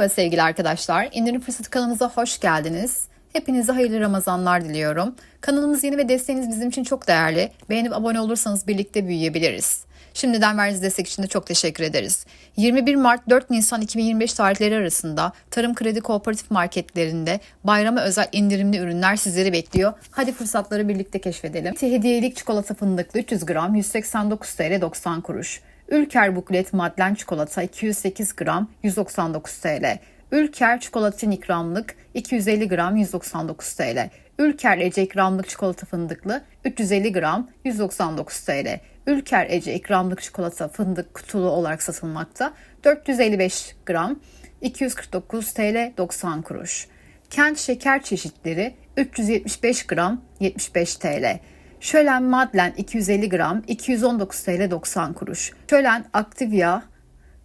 Merhaba sevgili arkadaşlar. İndirim Fırsatı kanalımıza hoş geldiniz. Hepinize hayırlı Ramazanlar diliyorum. Kanalımız yeni ve desteğiniz bizim için çok değerli. Beğenip abone olursanız birlikte büyüyebiliriz. Şimdiden verdiğiniz destek için de çok teşekkür ederiz. 21 Mart 4 Nisan 2025 tarihleri arasında Tarım Kredi Kooperatif marketlerinde bayrama özel indirimli ürünler sizleri bekliyor. Hadi fırsatları birlikte keşfedelim. Hediyelik çikolata fındıklı 300 gram 189 TL 90 kuruş. Ülker Buklet Madlen Çikolata 208 gram 199 TL. Ülker Çikolatin ikramlık 250 gram 199 TL. Ülker Ece ikramlık çikolata fındıklı 350 gram 199 TL. Ülker Ece ikramlık çikolata fındık kutulu olarak satılmakta. 455 gram 249 TL 90 kuruş. Kent şeker çeşitleri 375 gram 75 TL. Şölen Madlen 250 gram 219 TL 90 kuruş. Şölen Activia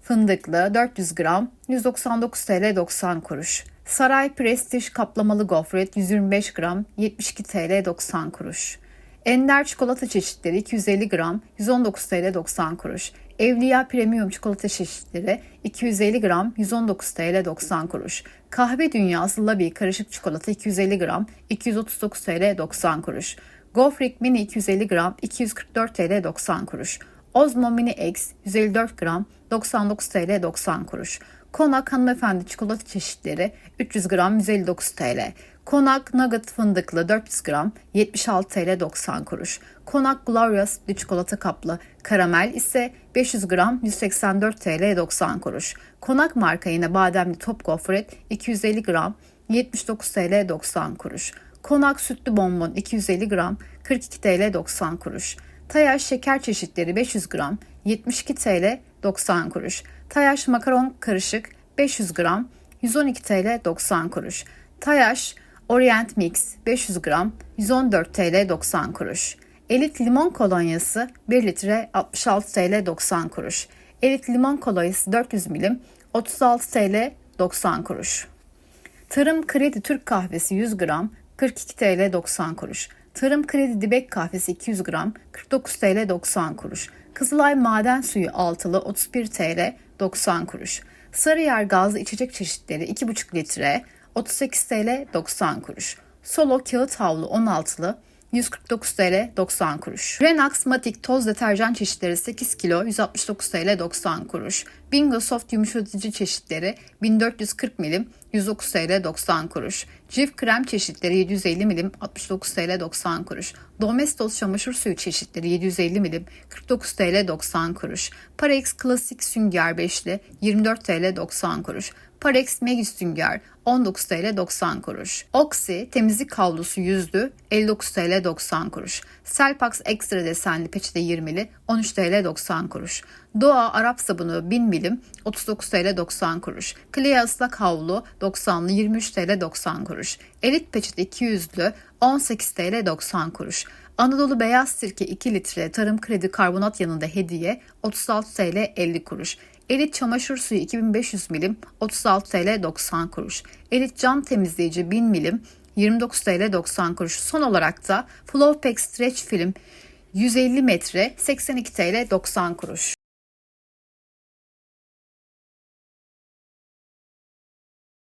fındıklı 400 gram 199 TL 90 kuruş. Saray Prestige kaplamalı gofret 125 gram 72 TL 90 kuruş. Ender çikolata çeşitleri 250 gram 119 TL 90 kuruş. Evliya Premium çikolata çeşitleri 250 gram 119 TL 90 kuruş. Kahve Dünyası Labi karışık çikolata 250 gram 239 TL 90 kuruş. Gofrik Mini 250 gram 244 TL 90 kuruş. Ozmo Mini X 154 gram 99 TL 90 kuruş. Konak hanımefendi çikolata çeşitleri 300 gram 159 TL. Konak Nugget fındıklı 400 gram 76 TL 90 kuruş. Konak Gloria sütlü çikolata kaplı karamel ise 500 gram 184 TL 90 kuruş. Konak marka yine bademli top gofret 250 gram 79 TL 90 kuruş. Konak sütlü bonbon 250 gram 42 TL 90 kuruş. Tayaş şeker çeşitleri 500 gram 72 TL 90 kuruş. Tayaş makaron karışık 500 gram 112 TL 90 kuruş. Tayaş Orient Mix 500 gram 114 TL 90 kuruş. Elit limon kolonyası 1 litre 66 TL 90 kuruş. Elit limon kolonyası 400 milim 36 TL 90 kuruş. Tarım Kredi Türk kahvesi 100 gram 42 TL 90 kuruş. Tarım Kredi Dibek kahvesi 200 gram 49 TL 90 kuruş. Kızılay maden suyu altılı 31 TL 90 kuruş. Sarıyer gazlı içecek çeşitleri 2,5 litre 38 TL 90 kuruş. Solo kağıt havlu 16'lı 149 TL 90 kuruş. Renax Matic toz deterjan çeşitleri 8 kilo 169 TL 90 kuruş. Bingo Soft yumuşatıcı çeşitleri 1440 milim 109 TL 90 kuruş. Cif krem çeşitleri 750 milim 69 TL 90 kuruş. Domestos çamaşır suyu çeşitleri 750 milim 49 TL 90 kuruş. Parex klasik sünger beşli 24 TL 90 kuruş. Parex sünger 19 TL 90 kuruş. Oxy temizlik havlusu yüzlü 59 TL 90 kuruş. Selpax ekstra desenli peçete 20'li 13 TL 90 kuruş. Doğa Arap sabunu 1000 milim 39 TL 90 kuruş. Clea ıslak havlu 90'lı 23 TL 90 kuruş. Elit peçete 200'lü 18 TL 90 kuruş. Anadolu beyaz sirke 2 litre tarım kredi karbonat yanında hediye 36 TL 50 kuruş. Elit çamaşır suyu 2500 milim 36 TL 90 kuruş. Elit cam temizleyici 1000 milim 29 TL 90 kuruş. Son olarak da Flowpack Stretch Film 150 metre 82 TL 90 kuruş.